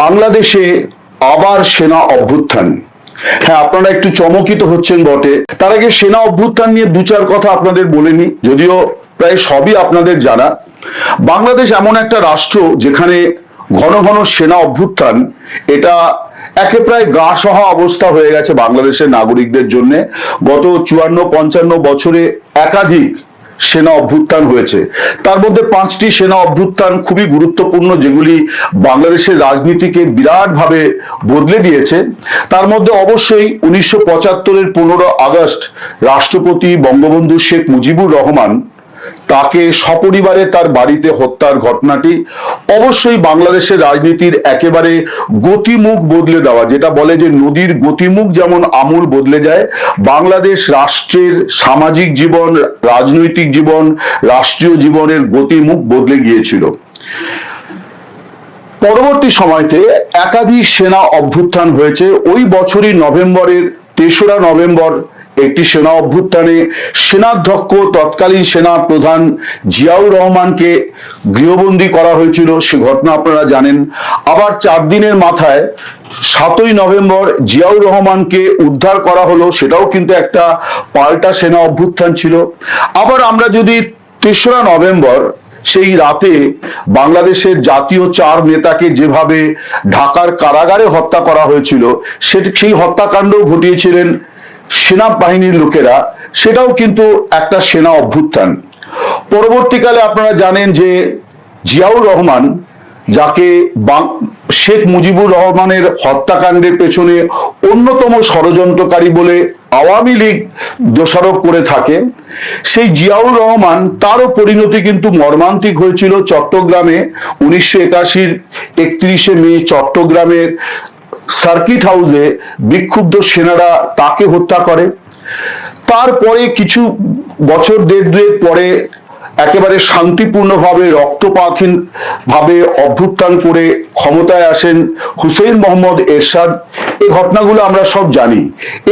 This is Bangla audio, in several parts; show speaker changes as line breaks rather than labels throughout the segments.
বাংলাদেশে আবার সেনা অভ্যুত্থান। হ্যাঁ আপনারা একটু চমকিত হচ্ছেন বটে। তার আগে সেনা অভ্যুত্থান নিয়ে দু চার কথা আপনাদের বলেনি যদিও প্রায় সবই আপনাদের জানা। বাংলাদেশ এমন একটা রাষ্ট্র যেখানে ঘন ঘন সেনা অভ্যুত্থান, এটা একে প্রায় গা সহা অবস্থা হয়ে গেছে বাংলাদেশের নাগরিকদের জন্য। গত চুয়ান্ন, পঞ্চান্ন বছরে একাধিক সেনা অভ্যুত্থান হয়েছে। তার মধ্যে পাঁচটি সেনা অভ্যুত্থান খুবই গুরুত্বপূর্ণ, যেগুলি বাংলাদেশের রাজনীতিকে বিরাটভাবে বদলে দিয়েছে। তার মধ্যে অবশ্যই উনিশশো পঁচাত্তরের পনেরো আগস্ট রাষ্ট্রপতি বঙ্গবন্ধু শেখ মুজিবুর রহমান তাকে সপরিবারে তার বাড়িতে হত্যার ঘটনাটি অবশ্যই বাংলাদেশের রাজনীতির একেবারে গতিমুখ বদলে দেওয়া, যেটা বলে যে নদীর গতিমুখ যেমন আমূল বদলে যায়, বাংলাদেশ রাষ্ট্রের সামাজিক জীবন, রাজনৈতিক জীবন, রাষ্ট্রীয় জীবনের গতিমুখ বদলে গিয়েছিল। পরবর্তী সময়তে একাধিক সেনা অভ্যুত্থান হয়েছে। ওই বছরই নভেম্বরের তেসরা নভেম্বর একটি সেনা অভ্যুত্থানে সেনাধ্যক্ষ, তৎকালীন সেনা প্রধান জিয়াউর রহমানকে গৃহবন্দী করা হয়েছিল। সে ঘটনা আপনারা জানেন। আবার চার দিনের মাথায় সাতই নভেম্বর জিয়াউর রহমানকে উদ্ধার করা হলো, সেটাও কিন্তু একটা পাল্টা সেনা অভ্যুত্থান ছিল। আবার আমরা যদি তেসরা নভেম্বর সেই রাতে বাংলাদেশের জাতীয় চার নেতাকে যেভাবে ঢাকার কারাগারে হত্যা করা হয়েছিল সেটি সেই হত্যাকাণ্ড ঘটিয়েছিলেন সেনাবাহিনীর লোকেরা, সেটাও কিন্তু একটা সেনা অভ্যুত্থান। পরবর্তীকালে আপনারা জানেন যে জিয়াউর রহমান, যাকে শেখ মুজিবুর রহমানের হত্যাকাণ্ডের পেছনে অন্যতম ষড়যন্ত্রকারী বলে আওয়ামী লীগ দোষারোপ করে থাকে, সেই জিয়াউর রহমান তারও পরিণতি কিন্তু মর্মান্তিক হয়েছিল চট্টগ্রামে। উনিশশো একাশির একত্রিশে মে চট্টগ্রামের সার্কিট হাউসে বিক্ষুব্ধ সেনারা তাকে হত্যা করে। তারপরে কিছু বছর দেড় দুয়েক পরে একেবারে শান্তিপূর্ণভাবে রক্তপাতহীন ভাবে অভ্যুত্থান করে ক্ষমতায় আসেন হুসেইন মোহাম্মদ এরশাদ। এই ঘটনাগুলো আমরা সব জানি।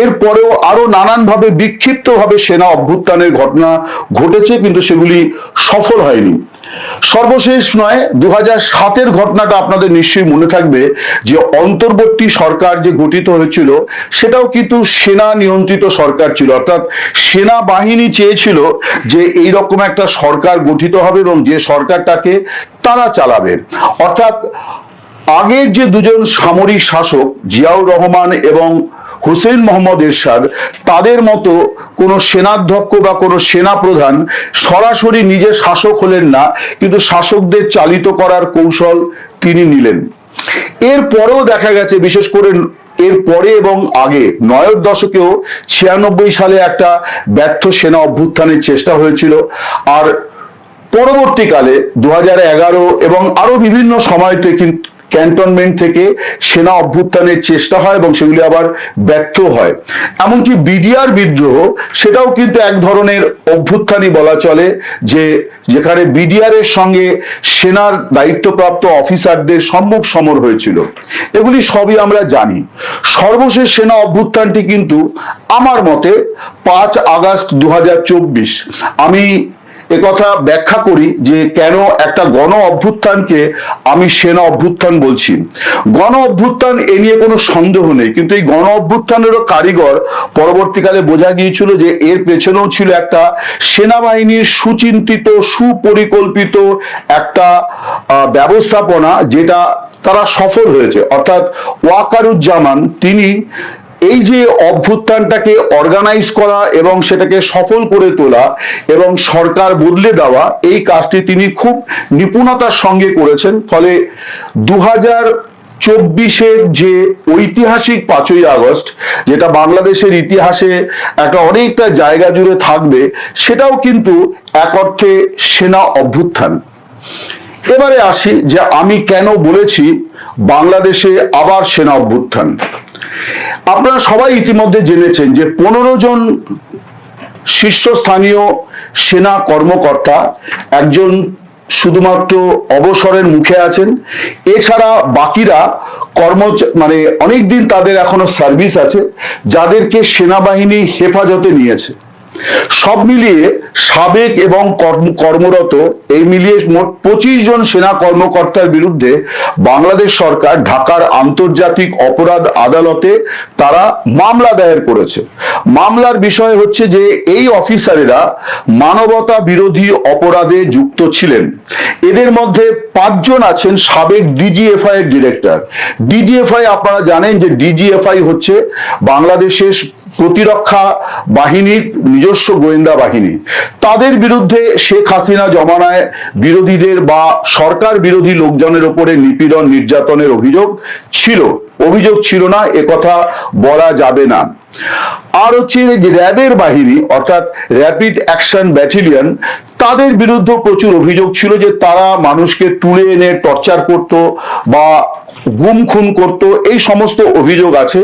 এরপরেও আরও নানানভাবে বিক্ষিপ্তভাবে সেনা অভ্যুত্থানের ঘটনা ঘটেছে, কিন্তু সেগুলি সফল হয়নি। সর্বশেষ নয় দু সাতের ঘটনাটা আপনাদের নিশ্চয়ই মনে থাকবে যে অন্তর্বর্তী সরকার যে গঠিত হয়েছিল, সেটাও কিন্তু সেনা নিয়ন্ত্রিত সরকার ছিল। অর্থাৎ সেনাবাহিনী চেয়েছিল যে এই রকম একটা সরকার গঠিত হবে এবং যে সরকারটাকে তারা চালাবে। অর্থাৎ আগের যে দুজন সামরিক শাসক, জিয়াউর রহমান এবং হুসেন মোহাম্মদ এরশাদ তাদের মতো কোনো সেনাধ্যক্ষ বা কোনো সেনা প্রধান সরাসরি নিজে শাসক হলেন না, কিন্তু শাসকদের চালিত করার কৌশল তিনি নিলেন। এরপরেও দেখা গেছে, বিশেষ করে এর পরে এবং আগে, নয়ের দশকেও ছিয়ানব্বই সালে একটা ব্যর্থ সেনা অভ্যুত্থানের চেষ্টা হয়েছিল। আর পরবর্তীকালে দু এবং আরও বিভিন্ন সময়তে কিন্তু ক্যান্টনমেন্ট থেকে সেনা অভ্যুত্থানের চেষ্টা হয় এবং সেগুলি আবার ব্যর্থ হয়। এমনকি বিডিআর বিদ্রোহ, সেটাও কিন্তু এক ধরনের অভ্যুত্থানই বলা চলে, যে যেখানে বিডিআর এর সঙ্গে সেনার দায়িত্বপ্রাপ্ত অফিসারদের সম্মুখ সমর হয়েছিল। এগুলি সবই আমরা জানি। সর্বশেষ সেনা অভ্যুত্থানটি কিন্তু আমার মতে পাঁচ আগস্ট দু হাজার চব্বিশ। আমি একথা ব্যাখ্যা করি যে কেন একটা গণ অভ্যুত্থানকে আমি সেনা অভ্যুত্থান বলছি। গণ অভ্যুত্থান এ নিয়ে কোনো সন্দেহ নেই, কিন্তু এই গণ অভ্যুত্থানেরও কারিগর পরবর্তীকালে বোঝা গিয়েছিল যে এর পেছনেও ছিল একটা সেনাবাহিনীর সুচিন্তিত, সুপরিকল্পিত একটা ব্যবস্থাপনা যেটা তারা সফল হয়েছে। অর্থাৎ ওয়াকারুজ্জামান, তিনি এই যে অভ্যুত্থানটাকে অর্গানাইজ করা এবং সেটাকে সফল করে তোলা এবং সরকার বদলে দেওয়া, এই কাজটি তিনি খুব নিপুণতার সঙ্গে করেছেন। ফলে দু চব্বিশের যে ঐতিহাসিক পাঁচই আগস্ট, যেটা বাংলাদেশের ইতিহাসে একটা অনেকটা জায়গা জুড়ে থাকবে, সেটাও কিন্তু এক অর্থে সেনা অভ্যুত্থান। এবারে আসি যে আমি কেন বলেছি বাংলাদেশে আবার সেনা অভ্যুত্থান। আপনারা সবাই ইতিমধ্যে জেনেছেন যে পনেরো জন শীর্ষস্থানীয় সেনা কর্মকর্তা একজন শুধুমাত্র অবসরের মুখে আছেন। এছাড়া বাকিরা কর্ম মানে অনেকদিন তাদের এখনও সার্ভিস আছে, যাদেরকে সেনাবাহিনী হেফাজতে নিয়েছে। সব মিলিয়ে সাবেক এবং কর্মরত এই মিলিয়ে মোট পঁচিশ জন সেনা কর্মকর্তার বিরুদ্ধে বাংলাদেশ সরকার ঢাকার আন্তর্জাতিক অপরাধ আদালতে তারা মামলা দায়ের করেছে। মামলার বিষয় হচ্ছে যে এই অফিসারেরা মানবতা বিরোধী অপরাধে যুক্ত ছিলেন। এদের মধ্যে পাঁচজন আছেন সাবেক ডিজিএফআই এর ডিরেক্টর। ডিজিএফআই আপনারা জানেন যে ডিজিএফআই হচ্ছে বাংলাদেশের প্রতিরক্ষা বাহিনীর নিজস্ব গোয়েন্দা বাহিনী। তাদের বিরুদ্ধে শেখ হাসিনা জমানায় বিরোধীদের বা সরকার বিরোধী লোকজনের ওপরে নিপীড়ন নির্যাতনের অভিযোগ ছিল। অভিযোগ ছিল না একথা বলা যাবে না। আর হচ্ছে র্যাবের বাহিনী, অর্থাৎ র্যাপিড অ্যাকশন ব্যাটালিয়ন, তাদের বিরুদ্ধে প্রচুর অভিযোগ ছিল যে তারা মানুষকে তুলে এনে টর্চার করত বা গুম খুন করত। এই সমস্ত অভিযোগ আছে।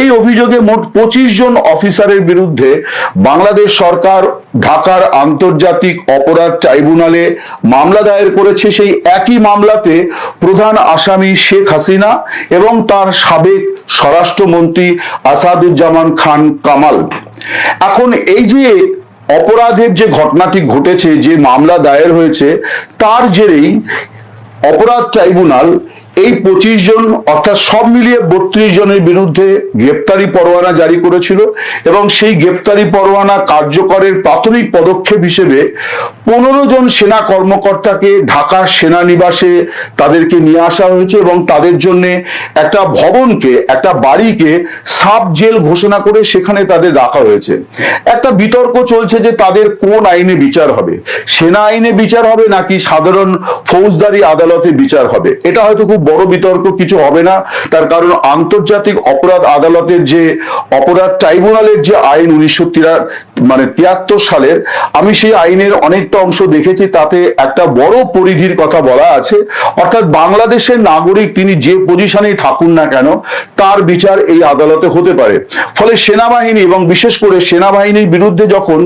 এই অভিযোগে মোট পঁচিশ জন অফিসারের বিরুদ্ধে বাংলাদেশ সরকার ঢাকার আন্তর্জাতিক অপরাধ ট্রাইব্যুনালে মামলা দায়ের করেছে। সেই একই মামলাতে প্রধান আসামি শেখ হাসিনা এবং তার সাবেক স্বরাষ্ট্রমন্ত্রী আসাদুজ্জামান খান কামাল। এখন এই যে অপরাধের যে ঘটনাটি ঘটেছে, যে মামলা দায়ের হয়েছে, তার জেরেই অপরাধ ট্রাইব্যুনাল এই পঁচিশ জন, অর্থাৎ সব মিলিয়ে বত্রিশ জনের বিরুদ্ধে গ্রেপ্তারি পরোয়ানা জারি করেছিল এবং সেই গ্রেপ্তারি পরোয়ানা কার্যকরের প্রাথমিক পদক্ষেপ হিসেবে পনেরো জন সেনা কর্মকর্তাকে ঢাকার সেনানিবাসে তাদেরকে নিয়ে আসা হয়েছে এবং তাদের জন্য একটা ভবনকে, একটা বাড়িকে সাব জেল ঘোষণা করে সেখানে তাদের রাখা হয়েছে। একটা বিতর্ক চলছে যে তাদের কোন আইনে বিচার হবে? সেনা আইনে বিচার হবে নাকি সাধারণ ফৌজদারি আদালতে বিচার হবে? এটা হয়তো খুব বড় বিতর্ক কিছু হবে না। তার কারণ আন্তর্জাতিক অপরাধ আদালতের যে অপরাধ ট্রাইব্যুনালের যে আইন উনিশশো মানে তিয়াত্তর সালের, আমি সেই আইনের অনেকটা অংশ দেখেছি, তাতে একটা বড় পরিধির কথা বলা আছে। অর্থাৎ বাংলাদেশের নাগরিক তিনি যে পজিশনেই থাকুন না কেন, তার বিচার এই আদালতে হতে পারে। ফলে সেনাবাহিনী এবং বিশেষ করে সেনাবাহিনীর বিরুদ্ধে যখন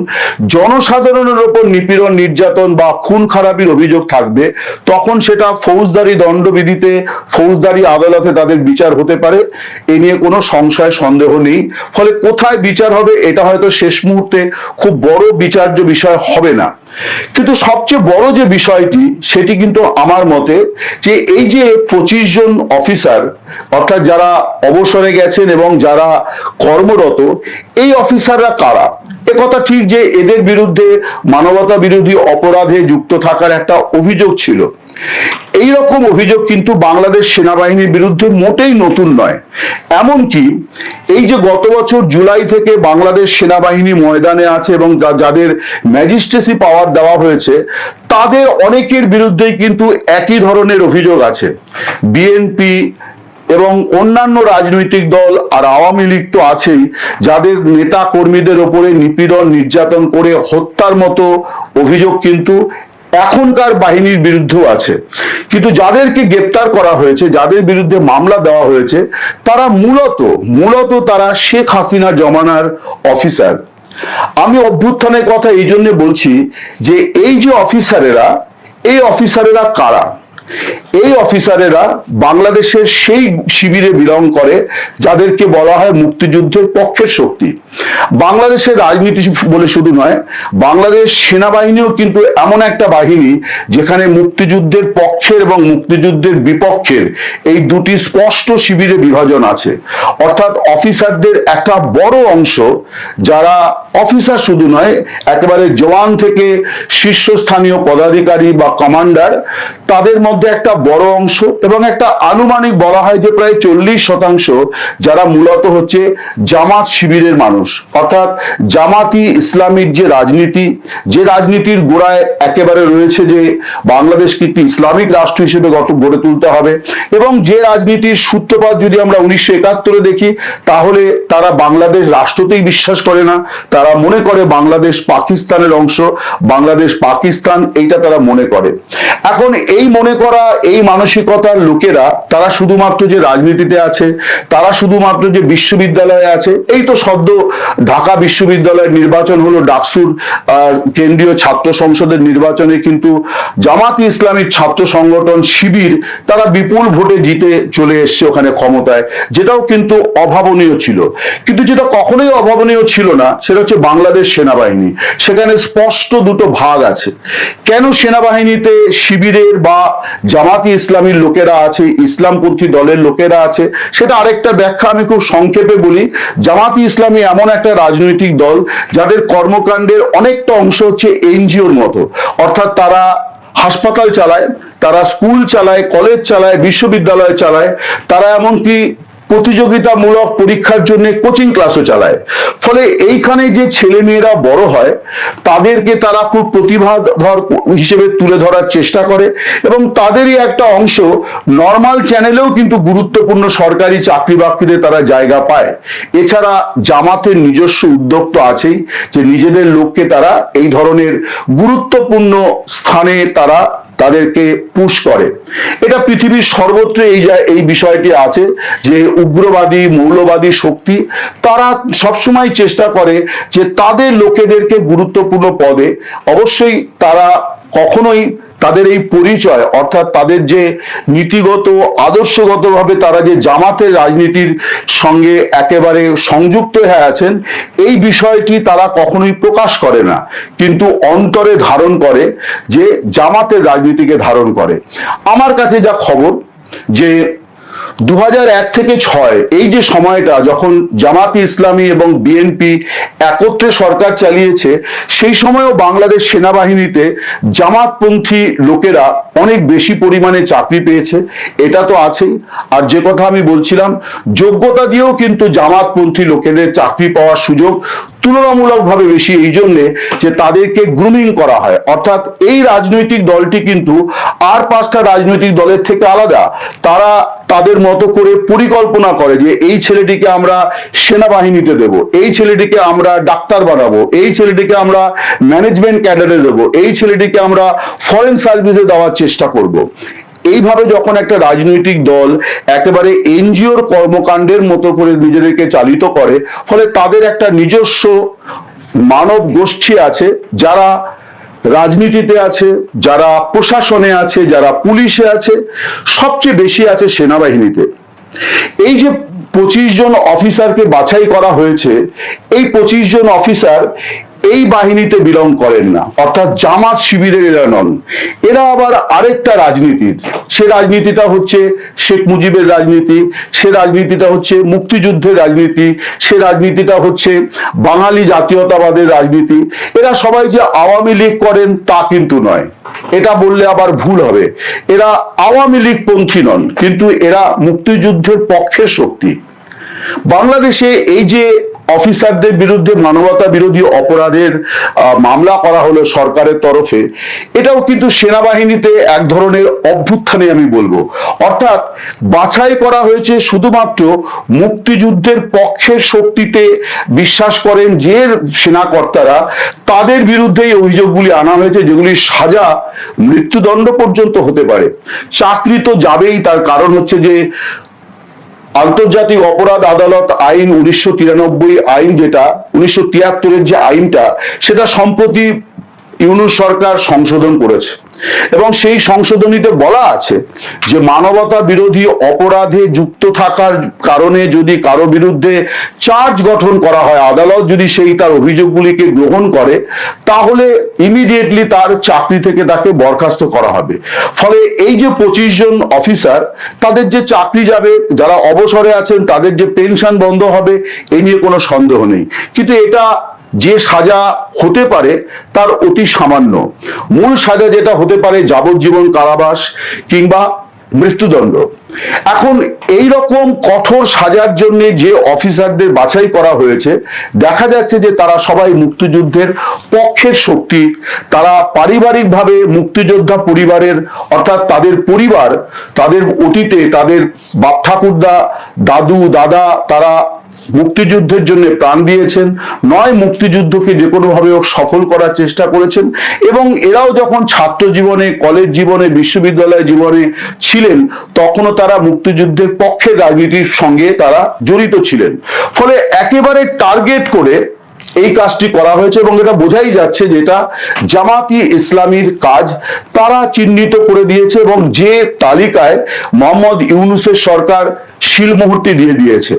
জনসাধারণের ওপর নিপীড়ন, নির্যাতন বা খুন খারাপির অভিযোগ থাকবে, তখন সেটা ফৌজদারি দণ্ডবিধিতে ফৌজদারি আদালতে তাদের বিচার হতে পারে, এ নিয়ে কোনো সংশয়, সন্দেহ নেই। ফলে কোথায় বিচার হবে, এটা হয়তো শেষ মুহূর্তে খুব বড় বিচার্য বিষয় হবে না। কিন্তু সবচেয়ে বড় যে বিষয়টি, সেটি কিন্তু আমার মতে যে এই যে পঁচিশ জন অফিসার, অর্থাৎ যারা অবসরে গেছেন এবং যারা কর্মরত, এই অফিসাররা কারা? কথা ঠিক যে এদের বিরুদ্ধে মানবতা বিরোধী অপরাধে যুক্ত থাকার একটা অভিযোগ ছিল। এই রকম অভিযোগ কিন্তু বাংলাদেশ সেনাবাহিনীর বিরুদ্ধে মোটেই নতুন নয়। এমনকি এই যে গত বছর জুলাই থেকে বাংলাদেশ সেনাবাহিনী ময়দানে আছে এবং যাদের ম্যাজিস্ট্রেসি পাওয়ার দেওয়া হয়েছে, তাদের অনেকের বিরুদ্ধেই কিন্তু একই ধরনের অভিযোগ আছে। বিএনপি এবং অন্যান্য রাজনৈতিক দল আর আওয়ামী লীগ তো আছেই, যাদের নেতা কর্মীদের ওপরে নিপীড়ন, নির্যাতন করে হত্যার মতো অভিযোগ কিন্তু এখনকার বাহিনীর বিরুদ্ধেও আছে। কিন্তু যাদেরকে গ্রেপ্তার করা হয়েছে, যাদের বিরুদ্ধে মামলা দেওয়া হয়েছে, তারা মূলত মূলত তারা শেখ হাসিনা জমানার অফিসার। আমি অভ্যুত্থানের কথা এই জন্য বলছি যে এই যে অফিসারেরা, এই অফিসারেরা কারা? এই অফিসারেরা বাংলাদেশের সেই শিবিরে বিলং করে, যাদেরকে বলা হয় মুক্তিযুদ্ধের পক্ষের শক্তি। বাংলাদেশের রাজনীতি বলে শুধু নয়, বাংলাদেশ সেনাবাহিনীও কিন্তু এমন একটা বাহিনী যেখানে মুক্তিযুদ্ধের পক্ষের এবং মুক্তিযুদ্ধের বিপক্ষের এই দুটি স্পষ্ট শিবিরে বিভাজন আছে। অর্থাৎ অফিসারদের একটা বড় অংশ, যারা অফিসার শুধু নয়, একেবারে জওয়ান থেকে শীর্ষস্থানীয় পদাধিকারী বা কমান্ডার, তাদের মধ্যে একটা বড় অংশ এবং একটা আনুমানিক বলা হয় যে প্রায় চল্লিশ শতাংশ যারা মূলত হচ্ছে জামাত শিবিরের মানুষ। অর্থাৎ জামাতি ইসলামিক যে রাজনীতি, যে রাজনীতির গোড়ায় একেবারে রয়েছে যে বাংলাদেশকে একটি ইসলামিক রাষ্ট্র হিসেবে গড়ে তুলতে হবে এবং যে রাজনীতির সূত্রপাত যদি আমরা উনিশশো একাত্তরে দেখি, তাহলে তারা বাংলাদেশ রাষ্ট্রতেই বিশ্বাস করে না। তারা মনে করে বাংলাদেশ পাকিস্তানের অংশ, বাংলাদেশ পাকিস্তান, এইটা তারা মনে করে। এখন এই মনে করা করা এই মানসিকতার লোকেরা, তারা শুধুমাত্র যে রাজনীতিতে আছে, তারা শুধুমাত্র যে বিশ্ববিদ্যালয়ে আছে, এই তো সদ্য ঢাকা বিশ্ববিদ্যালয়ের নির্বাচন হলো, ডাকসুর কেন্দ্রীয় ছাত্র সংসদের নির্বাচনে কিন্তু জামাত ইসলামীর ছাত্র সংগঠন শিবির, তারা বিপুল ভোটে জিতে চলে এসছে ওখানে ক্ষমতায়, যেটাও কিন্তু অভাবনীয় ছিল। কিন্তু যেটা কখনোই অভাবনীয় ছিল না, সেটা হচ্ছে বাংলাদেশ সেনাবাহিনী। সেখানে স্পষ্ট দুটো ভাগ আছে। কেন সেনাবাহিনীতে শিবিরের বা জামাতি ইসলামীর লোকেরা আছে, ইসলামপন্থী দলের লোকেরা আছে। সেটা আরেকটা ব্যাখ্যা আমি খুব সংক্ষেপে বলি। জামাতি ইসলামী এমন একটা রাজনৈতিক দল, যাদের কর্মকাণ্ডের অনেকটা অংশ হচ্ছে এনজিওর মতো। অর্থাৎ তারা হাসপাতাল চালায়, তারা স্কুল চালায়, কলেজ চালায়, বিশ্ববিদ্যালয় চালায়। তারা এমনকি প্রতিযোগিতামূলক পরীক্ষার জন্য কোচিং ক্লাসও চালায়। ফলে এইখানে যে ছেলে মেয়েরা বড় হয়, তাদেরকে তারা খুব প্রতিভাধর হিসেবে তুলে ধরার চেষ্টা করে এবং তাদেরই একটা অংশ নর্মাল চ্যানেলেও কিন্তু গুরুত্বপূর্ণ সরকারি চাকরি বাকরিতে তারা জায়গা পায়। এছাড়া জামাতের নিজস্ব উদ্যোগ তো আছেই, যে নিজেদের লোককে তারা এই ধরনের গুরুত্বপূর্ণ স্থানে তারা তাদেরকে পুশ করে। এটা পৃথিবীর সর্বত্র এই এই বিষয়টি আছে যে উগ্রবাদী, মৌলবাদী শক্তি, তারা সবসময় চেষ্টা করে যে তাদের লোকেদেরকে গুরুত্বপূর্ণ পদে অবশ্যই তারা কখনোই তাদের এই পরিচয়, অর্থাৎ তাদের যে নীতিগত, আদর্শগতভাবে তারা যে জামাতের রাজনীতির সঙ্গে একেবারে সংযুক্ত হয়ে আছেন, এই বিষয়টি তারা কখনোই প্রকাশ করে না। কিন্তু অন্তরে ধারণ করে যে জামাতের রাজনীতিকে ধারণ করে। আমার কাছে যা খবর, যে দু থেকে ছয়, এই যে সময়টা যখন জামাতি ইসলামী এবং বিএনপি একত্রে সরকার চালিয়েছে, সেই সময়ও বাংলাদেশ সেনাবাহিনীতে জামাতপন্থী লোকেরা অনেক বেশি পরিমাণে চাকরি পেয়েছে, এটা তো আছেই। আর যে কথা আমি বলছিলাম, যোগ্যতা দিয়েও কিন্তু জামাতপন্থী লোকেদের চাকরি পাওয়ার সুযোগ তুলনামূলকভাবে বেশি এই জন্যে যে তাদেরকে গ্রুমিং করা হয় অর্থাৎ এই রাজনৈতিক দলটি কিন্তু আর পাঁচটা রাজনৈতিক দলের থেকে আলাদা তারা তাদের মতো করে পরিকল্পনা করে যে এই ছেলেটিকে আমরা সেনাবাহিনীতে দেব, এই ছেলেটিকে আমরা ডাক্তার বানাবো, এই ছেলেটিকে আমরা ম্যানেজমেন্ট ক্যাডারে দেবো, এই ছেলেটিকে আমরা ফরেন সার্ভিসে দেওয়ার চেষ্টা করব। এইভাবে যখন একটা রাজনৈতিক দল একেবারে এনজিওর কর্মকাণ্ডের মতো করে নিজেদেরকে চালিত করে, ফলে তাদের একটা নিজস্ব মানব গোষ্ঠী আছে, যারা রাজনীতিতে আছে, যারা প্রশাসনে আছে, যারা পুলিশে আছে, সবচেয়ে বেশি আছে সেনাবাহিনীতে। এই যে পঁচিশ জন অফিসারকে বাছাই করা হয়েছে, এই পঁচিশ জন অফিসার এই বাহিনীতে বিলং করেন না। অর্থাৎ জামাত শিবিরের এরা নন। এরা আবার আরেকটা রাজনীতির। সে রাজনীতিটা হচ্ছে শেখ মুজিবের রাজনীতি, সে রাজনীতিটা হচ্ছে মুক্তিযুদ্ধের রাজনীতি, সে রাজনীতিটা হচ্ছে বাঙালি জাতীয়তাবাদের রাজনীতি। এরা সবাই যে আওয়ামী লীগ করেন তা কিন্তু নয়। এটা বললে আবার ভুল হবে। এরা আওয়ামী লীগ পন্থী নন, কিন্তু এরা মুক্তিযুদ্ধের পক্ষের শক্তি। বাংলাদেশে এই যে অফিসারদের বিরুদ্ধে মানবতা বিরোধী অপরাধের মামলা করা হলো সরকারের তরফে। এটাও কিন্তু সেনাবাহিনীতে এক ধরনের অভ্যুত্থানে আমি বলব। অর্থাৎ বাছাই করা হয়েছে শুধুমাত্র মুক্তিযুদ্ধের পক্ষের শক্তিতে বিশ্বাস করেন যে সেনাকর্তারা, তাদের বিরুদ্ধে এই অভিযোগগুলি আনা হয়েছে যেগুলি সাজা মৃত্যুদণ্ড পর্যন্ত হতে পারে। চাকরি তো যাবেই, তার কারণ হচ্ছে যে আন্তর্জাতিক অপরাধ আদালত আইন উনিশশো তিরানব্বই আইন যেটা, উনিশশো যে আইনটা, সেটা সম্প্রতি ইউনুস সরকার সংশোধন করেছে। এবং সেই সংশোধনীতে বলা আছে যে মানবতা বিরোধী অপরাধে যুক্ত থাকার কারণে যদি কারও বিরুদ্ধে চার্জ গঠন করা হয়, আদালত যদি সেই তার অভিযোগগুলিকে গ্রহণ করে, তাহলে ইমিডিয়েটলি তার চাকরি থেকে তাকে বরখাস্ত করা হবে। ফলে এই যে পঁচিশ জন অফিসার তাদের যে চাকরি যাবে, যারা অবসরে আছেন, তাদের যে পেনশন বন্ধ হবে এই নিয়ে কোনো সন্দেহ নেই। কিন্তু এটা যে সাজা হতে পারে তার অতি সামান্য। মূল সাজা যেটা হতে পারে যাবজ্জীবন কারাবাস কিংবা মৃত্যুদণ্ড। এখন এই রকম কঠোর সাজার জন্য যে অফিসারদের বাছাই করা হয়েছে, দেখা যাচ্ছে যে তারা সবাই মুক্তিযুদ্ধের পক্ষের শক্তি। তারা পারিবারিকভাবে মুক্তিযোদ্ধা পরিবারের, অর্থাৎ তাদের পরিবার, তাদের অতীতে তাদের বাপ ঠাকুরদা, দাদু, দাদা, তারা মুক্তিযুদ্ধের জন্য প্রাণ দিয়েছেন। নয়, মুক্তিযুদ্ধকে যে কোনোভাবে সফল করার চেষ্টা করেছেন এবং এরাও যখন ছাত্র জীবনে, কলেজ জীবনে, বিশ্ববিদ্যালয় জীবনে ছিলেন, তখনও তারা মুক্তিযুদ্ধের পক্ষে রাজনীতির সঙ্গে তারা জড়িত ছিলেন। ফলে একেবারে টার্গেট করে এই কাজটি করা হয়েছে এবং এটা বোঝাই যাচ্ছে যে এটা জামাতি ইসলামীর কাজ। তারা চিহ্নিত করে দিয়েছে এবং যে তালিকায় মোহাম্মদ ইউনুসের সরকার শিলমোহরটি দিয়ে দিয়েছে।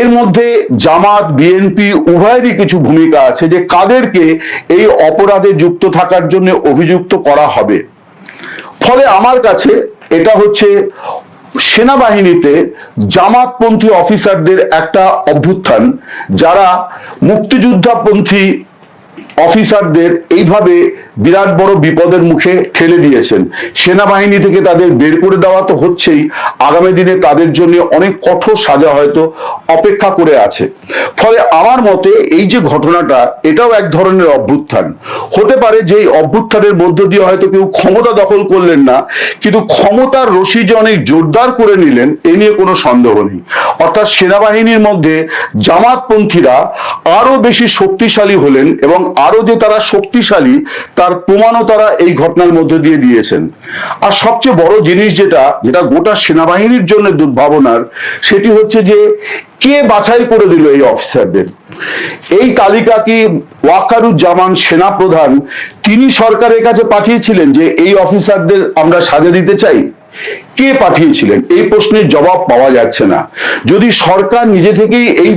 এর মধ্যে জামাত, বিএনপি উভয়েরই কিছু ভূমিকা আছে যে কাদেরকে এই অপরাধে যুক্ত থাকার জন্য অভিযুক্ত করা হবে। ফলে আমার কাছে এটা হচ্ছে সেনাবাহিনীতে জামাতপন্থী অফিসারদের একটা অভ্যুত্থান যারা মুক্তিযোদ্ধাপন্থী অফিসারদের এইভাবে বিরাট বড় বিপদের মুখে ঠেলে দিয়েছেন। সেনাবাহিনী থেকে তাদের বের করে দেওয়া তো হচ্ছেই। আগামী দিনে তাদের জন্য অনেক কঠোর সাজা হয়তো অপেক্ষা করে আছে। ফলে আমার মতে এই যে ঘটনাটা, এটাও এক ধরনের অভ্যুত্থান। হতে পারে যে অভ্যুত্থানের মধ্য দিয়ে হয়তো কেউ ক্ষমতা দখল করলেন না, কিন্তু ক্ষমতার রশি যে অনেক জোরদার করে নিলেন, এ নিয়ে কোনো সন্দেহ নেই। অর্থাৎ সেনাবাহিনীর মধ্যে জামাতপন্থীরা আরও বেশি শক্তিশালী হলেন এবং আরও যে তারা শক্তিশালী, তার প্রমাণও তারা এই ঘটনার মধ্যে দিয়ে দিয়েছেন। আর সবচেয়ে বড় জিনিস যেটা যেটা গোটা সেনাবাহিনীর জন্য দুর্ভাবনার, সেটি হচ্ছে যে কে বাছাই করে দিল এই অফিসারদের? এই তালিকা কি ওয়াকারুজ্জামান সেনা প্রধান তিনি সরকারের কাছে পাঠিয়েছিলেন যে এই অফিসারদের আমরা সাজা দিতে চাই? কে পাঠিয়েছিলেন? এই প্রশ্নের জবাব পাওয়া যাচ্ছে না। যদি সরকার নিজে থেকেই এই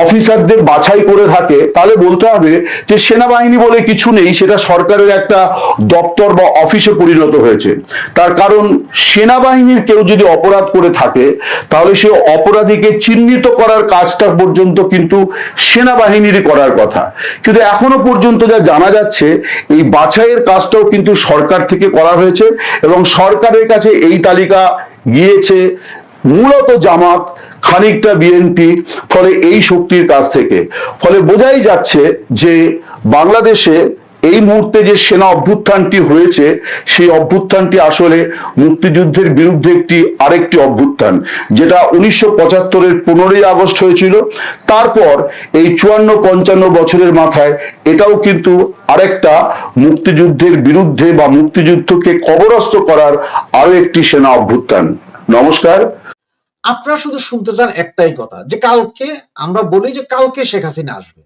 অফিসারদের বাছাই করে থাকে, তাহলে বলতে হবে যে সেনাবাহিনী বলে কিছু নেই, সেটা সরকারের একটা দপ্তর বা অফিসে পরিণত হয়েছে। তার কারণ, সেনাবাহিনীর কেউ যদি অপরাধ করে থাকে, তাহলে সে অপরাধীকে চিহ্নিত করার কাজটা পর্যন্ত কিন্তু সেনাবাহিনীরই করার কথা। কিন্তু এখনও পর্যন্ত যা জানা যাচ্ছে, এই বাছাইয়ের কাজটাও কিন্তু সরকার থেকে করা হয়েছে এবং সরকারের কাছে এই তালিকা গিয়েছে। মূলত জামাত খানিকটা বিএনপি ফলে এই শক্তির কাছ থেকে। ফলে বোঝাই যাচ্ছে যে বাংলাদেশে এই মুহূর্তে যে সেনা অভ্যুত্থানটি হয়েছে, সেই অভ্যুত্থানটি আসলে মুক্তিযুদ্ধের বিরুদ্ধে একটি আরেকটি অভ্যুত্থান, যেটা উনিশশো পঁচাত্তরের পনেরোই আগস্ট হয়েছিল। তারপর এই চুয়ান্ন পঞ্চান্ন বছরের মাথায় এটাও কিন্তু আরেকটা মুক্তিযুদ্ধের বিরুদ্ধে বা মুক্তিযুদ্ধকে কবরস্থ করার আরও একটি সেনা অভ্যুত্থান। নমস্কার।
আপনারা শুধু শুনতে চান একটাই কথা, যে কালকে আমরা বলি যে কালকে শেখ হাসিনা আসবে।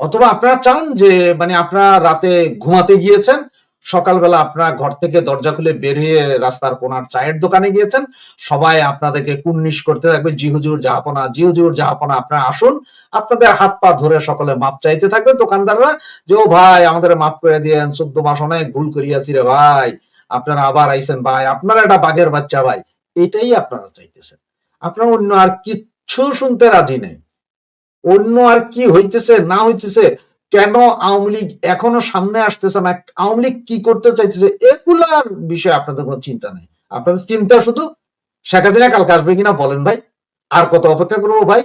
অথবা আপনারা চান যে মানে আপনারা রাতে ঘুমাতে গিয়েছেন, সকালবেলা আপনারা ঘর থেকে দরজা খুলে বের হয়ে রাস্তার কোনার চায়ের দোকানে গিয়েছেন, সবাই আপনাদেরকে কুন্নিশ করতে থাকবে, জি হুজুর জাহাপনা জি হুজুর জাহাপনা আপনারা আসুন, আপনাদের হাত পা ধরে সকলে মাপ চাইতে থাকবে, দোকানদাররা যে, ও ভাই, আমাদের মাফ করে দিয়েন, চোদ্দ মাস অনেক ভুল করিয়াছি রে ভাই, আপনারা আবার আইছেন, ভাই, আপনারা একটা বাঘের বাচ্চা ভাই। এটাই আপনারা চাইতেছেন। আপনারা অন্য আর কিচ্ছু শুনতে রাজি নেই। অন্য আর কি হইতেছে, না হইতেছে, কেন আওয়ামী লীগ এখনও সামনে আসতেছে না, আওয়ামী লীগ কি করতে চাইতেছে, এগুলার বিষয়ে আপনাদের কোনো চিন্তা নেই। আপনাদের চিন্তা শুধু শেখ হাসিনা কালকে আসবে কিনা বলেন ভাই। আর কত অপেক্ষা করব ভাই?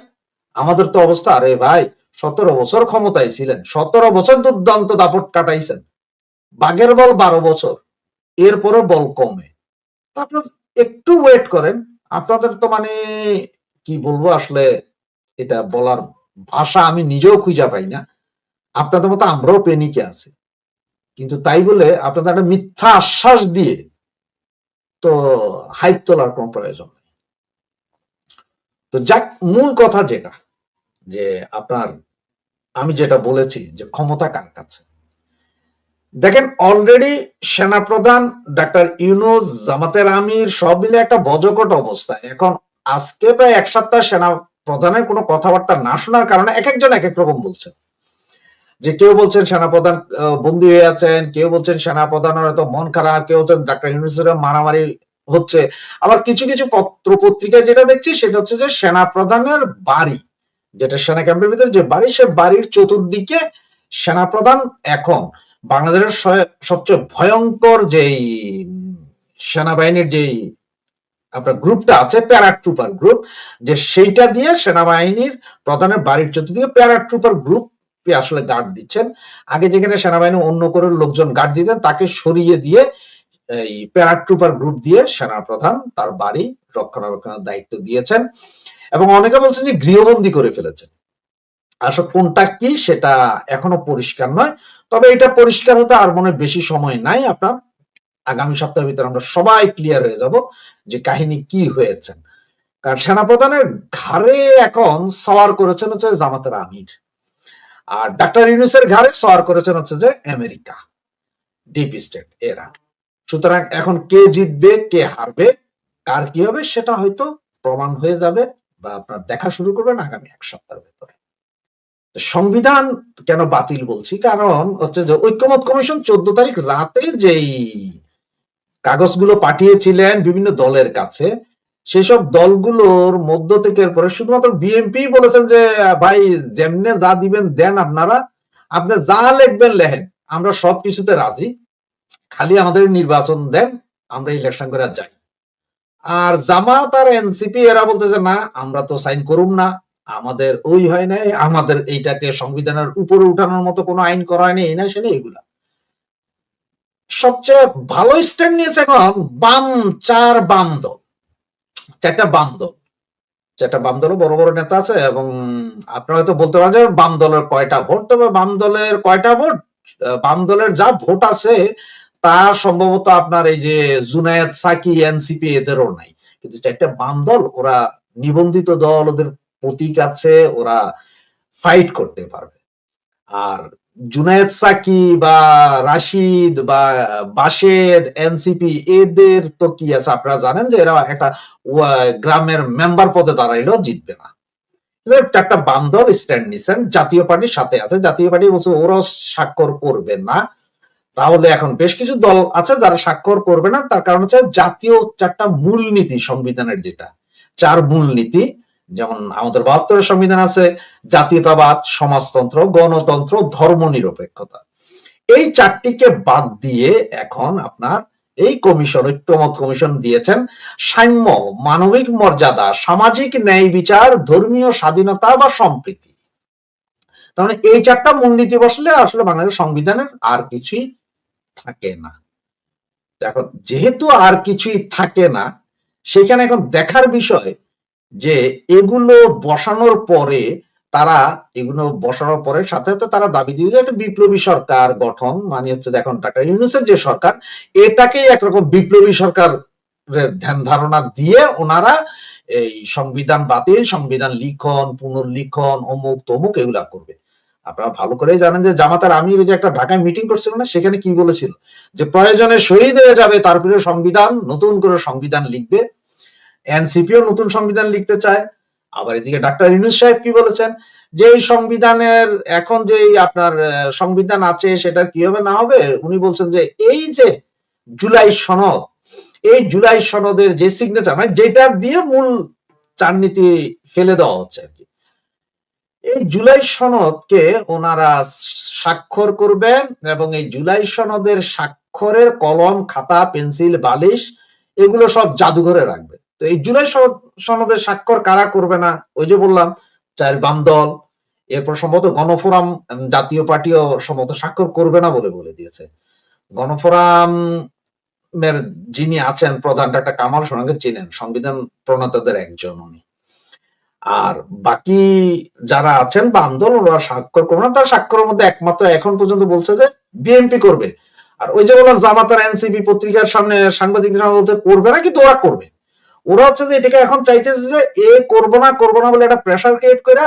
আমাদের তো অবস্থা, আরে ভাই, সতেরো বছর ক্ষমতায় ছিলেন, সতেরো বছর দুর্দান্ত দাপট কাটাইছেন। বাঘের বল বারো বছর এরপরে বল কমে। তারপর একটু ওয়েট করেন। আপনাদের তো মানে কি বলব আসলে, এটা বলার ভাষা আমি নিজেও খুঁজে পাই না। আপনাদের মতো আমরাও পেনিকে আছি। কিন্তু তাই বলে আপনাদের একটা মিথ্যা আশ্বাস দিয়ে তো হাইপ তোলার কোন প্রয়োজন নেই। তো যাক, মূল কথা যেটা, যে আপনার, আমি যেটা বলেছি যে ক্ষমতা কার কাছে? দেখেন অলরেডি সেনাপ্রধান ডাক্তার ইউনুস জামাতের আমির, সব মিলে একটা বজকট অবস্থা। এখন আজকে প্রায় এক সপ্তাহ সেনা প্রধানের কোনো কথাবার্তা না শোনার কারণে এক একজন এক এক রকম বলছেন। যে কেউ বলছেন সেনাপ্রধান বন্দী হয়ে আছেন, কেউ বলছেন সেনাপ্রধানের হয়তো মন খারাপ, কেউ বলছেন ডাক্তার ইউনুসের মারামারি হচ্ছে। আবার কিছু কিছু পত্র পত্রিকায় যেটা দেখছি, সেটা হচ্ছে যে সেনাপ্রধানের বাড়ি, যেটা সেনা ক্যাম্পের ভিতরে যে বাড়ি, সে বাড়ির চতুর্দিকে সেনাপ্রধান এখন। বাংলাদেশের সবচেয়ে ভয়ঙ্কর যেই সেনাবাহিনীর যেই আপনার গ্রুপটা আছে প্যারাট্রুপার গ্রুপ, যে সেইটা দিয়ে সেনাবাহিনীর প্রধানের বাড়ির চতুর্দিকে প্যারাট্রুপার গ্রুপ আসলে গার্ড দিচ্ছেন। আগে যেখানে সেনাবাহিনী অন্য করে লোকজন গার্ড দিতেন, তাকে সরিয়ে দিয়ে এই প্যারাট্রুপার গ্রুপ দিয়ে সেনা প্রধান তার বাড়ি রক্ষণাবেক্ষণের দায়িত্ব দিয়েছেন। এবং অনেকে বলছেন যে গৃহবন্দী করে ফেলেছেন। আসলে কোনটা কি সেটা এখনও পরিষ্কার নয়। তবে এটা পরিষ্কার হতে আর মনে বেশি সময় নাই আপনার। আগামী সপ্তাহের ভিতরে আমরা সবাই ক্লিয়ার হয়ে যাব যে কাহিনী কি হয়েছে। কারণ সেনাপ্রধানের ঘাড়ে এখন সওয়ার করেছেন হচ্ছে জামাতের আমির। আর ডাক্তার ইউনুসের ঘাড়ে সওয়ার করেছেন হচ্ছে যে আমেরিকা ডিপ স্টেট এরা। সুতরাং এখন কে জিতবে, কে হারবে, কার কি হবে সেটা হয়তো প্রমাণ হয়ে যাবে বা আপনার দেখা শুরু করবেন আগামী এক সপ্তাহের ভেতরে। সংবিধান কেন বাতিল বলছি? কারণ হচ্ছে যে ঐক্যমত কমিশন চোদ্দ তারিখ রাতে যেই কাগজগুলো পাঠিয়েছিলেন বিভিন্ন দলের কাছে, সেসব দলগুলোর মধ্য থেকে পরে শুধুমাত্র বিএনপি বলেছেন যে, ভাই, যেমনে যা দিবেন দেন আপনারা। আপনি যা লিখবেন লেখেন। আমরা সব কিছুতে রাজি। খালি আমাদের নির্বাচন দেন। আমরা ইলেকশন করে যাই। আর জামাত আর এনসিপি এরা বলতেছে, না, আমরা তো সাইন করুম না। আমাদের ওই হয় নাই, আমাদের এইটাকে সংবিধানের উপরে উঠানোর মতো কোনো আইন করা হয়নি, এই না সেটা এগুলা। সবচেয়ে ভালো স্ট্যান্ড নিয়েছে এখন বাম, চার বাম দল। চারটা বাম দল। চারটা বাম দলও বড় বড় নেতা আছে এবং আপনারা হয়তো বলতে পারেন যে বাম দলের কয়টা ভোট, তবে বাম দলের কয়টা ভোট বাম দলের যা ভোট আছে, তা সম্ভবত আপনার এই যে জুনায়েদ সাকি, এনসিপি, এদেরও নাই। কিন্তু চারটা বাম দল, ওরা নিবন্ধিত দল, ওদের প্রতীক আছে, ওরা ফাইট করতে পারবে। আর জুনায়েদ সাকি বা রাশিদ বা বাশেদ, এনসিপি, এদের তো কি আছে? আপনারা জানেন যে এরা একটা গ্রামের মেম্বার পদে দাঁড়াইলেও জিতবে না। বাম দল স্ট্যান্ড নিছেন জাতীয় পার্টির সাথে আছে। জাতীয় পার্টি বলছে, ওরাও স্বাক্ষর করবে না। তাহলে এখন বেশ কিছু দল আছে যারা স্বাক্ষর করবে না। তার কারণ হচ্ছে জাতীয় চারটা মূলনীতি, সংবিধানের যেটা, চার মূলনীতি যেমন আমাদের বাহাত্তরের সংবিধান আছে, জাতীয়তাবাদ, সমাজতন্ত্র, গণতন্ত্র ধর্ম নিরপেক্ষতা এই চারটিকে বাদ দিয়ে এখন আপনার এই কমিশন, ঐক্যমত কমিশন দিয়েছেন সাম্য, মানবিক মর্যাদা, সামাজিক ন্যায় বিচার, ধর্মীয় স্বাধীনতা বা সম্প্রীতি। তাহলে এই চারটা মূলনীতি বসলে আসলে বাংলাদেশের সংবিধানের আর কিছুই থাকে না। এখন যেহেতু আর কিছুই থাকে না, সেখানে এখন দেখার বিষয় যে এগুলো বসানোর পরে তারা, এগুলো বসানোর পরে সাথে সাথে তারা দাবি দিয়ে যে একটা বিপ্লবী সরকার গঠন মানে হচ্ছে এখন টাকা ইউনুসের যে সরকার, এটাকেই একরকম বিপ্লবী সরকার ধ্যান ধারণা দিয়ে ওনারা এই সংবিধান বাতিল, সংবিধান লিখন, পুনর্লিখন, অমুক তমুক এগুলা করবে। আপনারা ভালো করে জানেন যে জামাতার আমির যে একটা ঢাকায় মিটিং করছিল না, সেখানে কি বলেছিল? যে প্রয়োজনে শহীদ হয়ে যাবে, তারপরে সংবিধান, নতুন করে সংবিধান লিখবে এনসিপিও নতুন সংবিধান লিখতে চায়। আবার এদিকে ডাক্তার ইউনুস সাহেব কি বলেছেন? যে এই সংবিধানের এখন যে আপনার সংবিধান আছে, সেটা কি হবে, না হবে? উনি বলছেন যে এই যে জুলাই সনদ, এই জুলাই সনদের যে সিগনেচার মানে যেটা দিয়ে মূল চারনীতি ফেলে দেওয়া হচ্ছে আর কি। এই জুলাই সনদকে ওনারা স্বাক্ষর করবেন এবং এই জুলাই সনদের স্বাক্ষরের কলম, খাতা, পেন্সিল, বালিশ, এগুলো সব জাদুঘরে রাখবে তো এই জুলাই সনদ- স্বাক্ষর কারা করবে না? ওই যে বললাম, চার বাম দল, এরপর সম্ভবত গণফোরাম জাতীয় পার্টিও সম্ভবত স্বাক্ষর করবে না বলে বলে দিয়েছে। গণফোরাম যিনি আছেন, প্রধান ডাক্তার কামাল সোনাকে চেনেন, সংবিধান প্রণেতাদের একজন উনি। আর বাকি যারা আছেন, বাম দল, ওরা স্বাক্ষর করবে না। তার স্বাক্ষরের মধ্যে একমাত্র এখন পর্যন্ত বলছে যে বিএনপি করবে। আর ওই যে বললাম, জামাতার এনসিপি পত্রিকার সামনে সাংবাদিকদের সামনে বলতে করবে না, কিন্তু ওরা করবে। ওরা হচ্ছে যে এটাকে এখন চাইতেছে যে এ করব না করব না বলে একটা প্রেসার ক্রিয়েট করে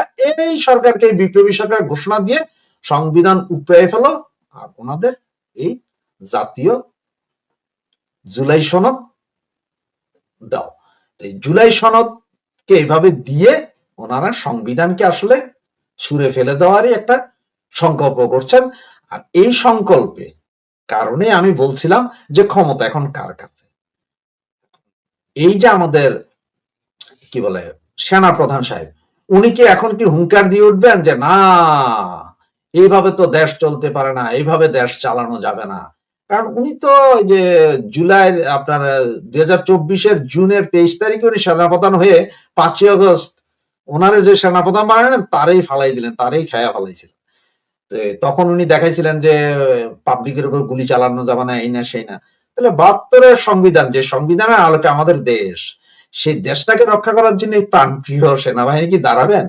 এই সরকারকে বিপ্লবী সরকার ঘোষণা দিয়ে সংবিধান উপরে ফেলো। আর ওনাদের এই জাতীয় জুলাই সনদ দাও। তো এই জুলাই সনদকে এইভাবে দিয়ে ওনারা সংবিধানকে আসলে ছুঁড়ে ফেলে দেওয়ারই একটা সংকল্প করছেন। আর এই সংকল্পে কারণে আমি বলছিলাম যে ক্ষমতা এখন কার কাছে? এই যে আমাদের, কি বলে সেনা প্রধান সাহেব, উনি কি এখন কি হুঙ্কার দিয়ে উঠবেন যে, না, এইভাবে তো দেশ চলতে পারে না, এইভাবে দেশ চালানো যাবে না কারণ উনি তো যে জুলাই আপনার, দুই হাজার চব্বিশের জুনের তেইশ তারিখে উনি সেনাপ্রধান হয়ে পাঁচই আগস্ট, ওনারে যে সেনাপ্রধান বানালেন, তারই ফালাই দিলেন, তারই খেয়া ফালাইছিলেন। তখন উনি দেখাইছিলেন যে, পাবলিকের উপর গুলি চালানো যাবে না, এই না, সেই না। তাহলে বাহাত্তরের সংবিধান, যে সংবিধানের আলোকে আমাদের দেশ, সেই দেশটাকে রক্ষা করার জন্য প্রাণপ্রিয় সেনাবাহিনী কি দাঁড়াবেন?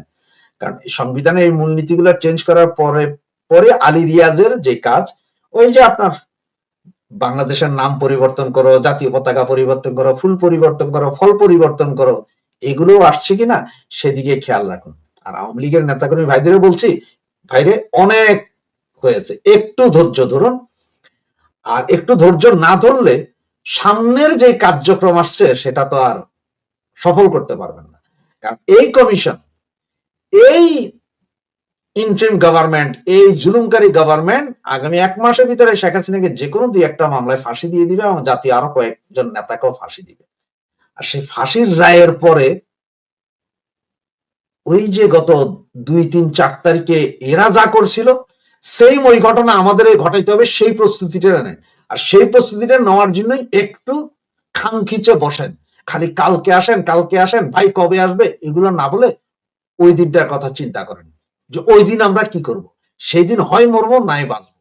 কারণ সংবিধানের এই মূলনীতিগুলো চেঞ্জ করার পরে পরে আলী রিয়াজের যে কাজ, ওই যে আপনার বাংলাদেশের নাম পরিবর্তন করো, জাতীয় পতাকা পরিবর্তন করো, ফুল পরিবর্তন করো, ফল পরিবর্তন করো এগুলো আসছে কিনা সেদিকে খেয়াল রাখুন। আর আওয়ামী লীগের নেতাকর্মী ভাইদেরও বলছি, ভাইরে অনেক হয়েছে, একটু ধৈর্য ধরুন আর একটু ধৈর্য না ধরলে সামনের যে কার্যক্রম আসছে, সেটা তো আর সফল করতে পারবেন না। কারণ এই কমিশন এই ইন্টারিম গভর্নমেন্ট এই জুলুমকারী গভর্নমেন্ট আগামী এক মাসের ভিতরে শেখ হাসিনাকে যে কোনো দুই একটা মামলায় ফাঁসি দিয়ে দিবে এবং জাতীয় আরও কয়েকজন নেতাকেও ফাঁসি দিবে। আর সেই ফাঁসির রায়ের পরে ওই যে গত দুই, তিন, চার তারিখে এরা যা করছিল সেম ওই ঘটনা আমাদের ঘটাইতে হবে, সেই প্রস্তুতিটা নেন। আর সেই প্রস্তুতিটা নেওয়ার জন্যই একটু খাংখিচে বসেন। খালি কালকে আসেন কালকে আসেন, ভাই কবে আসবে, এগুলো না বলে ওই দিনটার কথা চিন্তা করেন। যে ওই দিন আমরা কি করব? সেই দিন হয় মরবো, নাই বাঁচবো।